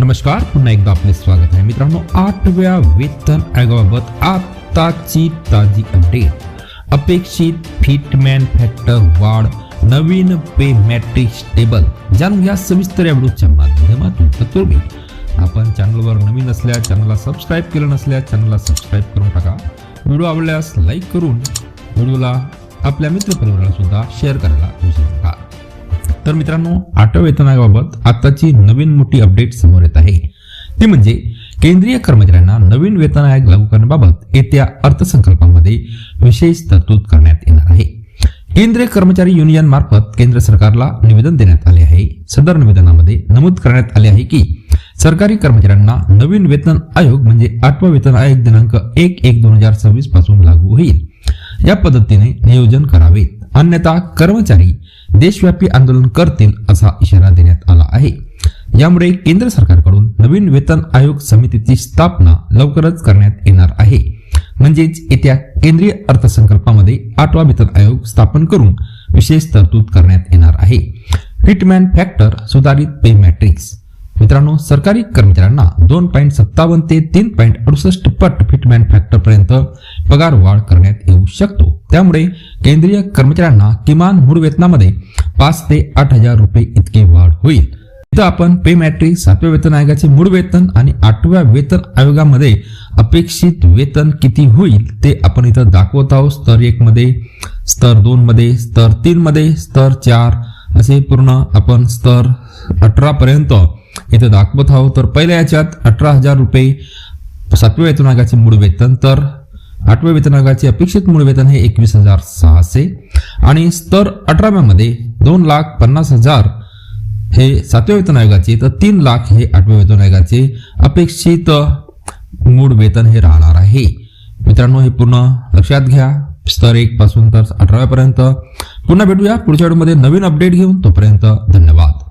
नमस्कार पुन्हा एकदा आपले स्वागत आहे. मित्रांनो आठव्या वेतन आयोगाबाबत आताची ताजी अपडेट अपेक्षित फिटमॅन फॅक्टर वाढ नवीन पे मॅट्रिक्स टेबल जाणून घ्या सविस्तर या व्हिडिओच्या माध्यमातून. तत्पूर्वी आपण चॅनलवर नवीन असल्या चॅनलला सबस्क्राईब केलं नसल्या चॅनलला सबस्क्राईब करून टाका. व्हिडिओ आवडल्यास लाईक करून व्हिडिओला आपल्या मित्रपरिवाराला सुद्धा शेअर करायला विसरू नका. तर मित्रांनो आठव्या वेतन आयोगाबाबत आताची नवीन मोठी अपडेट समोर येत आहे. ती म्हणजे केंद्रीय कर्मचाऱ्यांना नवीन वेतन आयोग लागू करण्याबाबत येत्या अर्थसंकल्पामध्ये विशेष तरतूद करण्यात येणार आहे. केंद्रीय कर्मचारी युनियन मार्फत केंद्र सरकारला निवेदन देण्यात आले आहे. सदर निवेदनामध्ये नमूद करण्यात आले आहे की सरकारी कर्मचाऱ्यांना नवीन वेतन आयोग म्हणजे आठवा वेतन आयोग दिनांक एक एक दोन हजार सव्वीसपासून लागू होईल. या पद्धतीने नियोजन करावेत अन्यथा कर्मचारी देशव्यापी आंदोलन करतील असा इशारा देण्यात आला आहे. यामुळे केंद्र सरकारकडून नवीन वेतन आयोग समितीची स्थापना लवकरच करण्यात येणार आहे. म्हणजेच येत्या केंद्रीय अर्थसंकल्पामध्ये आठवा वेतन आयोग स्थापन करून विशेष तरतूद करण्यात येणार आहे. फिटमॅन फॅक्टर सुधारित पे मॅट्रिक्स मित्रांनो सरकारी कर्मचाऱ्यांना दोन पॉईंट सत्तावन्न ते तीन पॉईंट अडुसष्ट पट फिटमॅन फॅक्टर पर्यंत पगार वाढ करण्यात येऊ शकतो. त्यामुळे केंद्रीय कर्मचाऱ्यांना किमान मूळ वेतनामध्ये पाच ते आठ हजार रुपये इतकी वाढ होईल. इथं आपण पे मॅट्रिक सातव्या वेतन आयोगाचे मूळ वेतन आणि आठव्या वेतन आयोगामध्ये अपेक्षित वेतन किती होईल ते आपण इथं दाखवत आहोत. स्तर एक मध्ये स्तर दोन मध्ये स्तर तीन मध्ये स्तर चार असे पूर्ण आपण स्तर अठरा पर्यंत इथे दाखवत आहोत. तर पहिल्या याच्यात अठरा हजार रुपये सातव्या वेतन आयोगाचे मूळ वेतन. तर आठव्या वेतन आयोगाचे अपेक्षित मूळ वेतन हे एकवीस हजार सहाशे. आणि स्तर अठराव्यामध्ये दोन लाख पन्नास हजार हे सातव्या वेतन आयोगाचे तर तीन लाख हे आठव्या वेतन आयोगाचे अपेक्षित मूळ वेतन हे राहणार आहे. मित्रांनो हे पूर्ण लक्षात घ्या. स्तर एक पासून तर अठराव्यापर्यंत. पुन्हा भेटूया पुढच्या व्हिडिओमध्ये नवीन अपडेट घेऊन. तोपर्यंत धन्यवाद.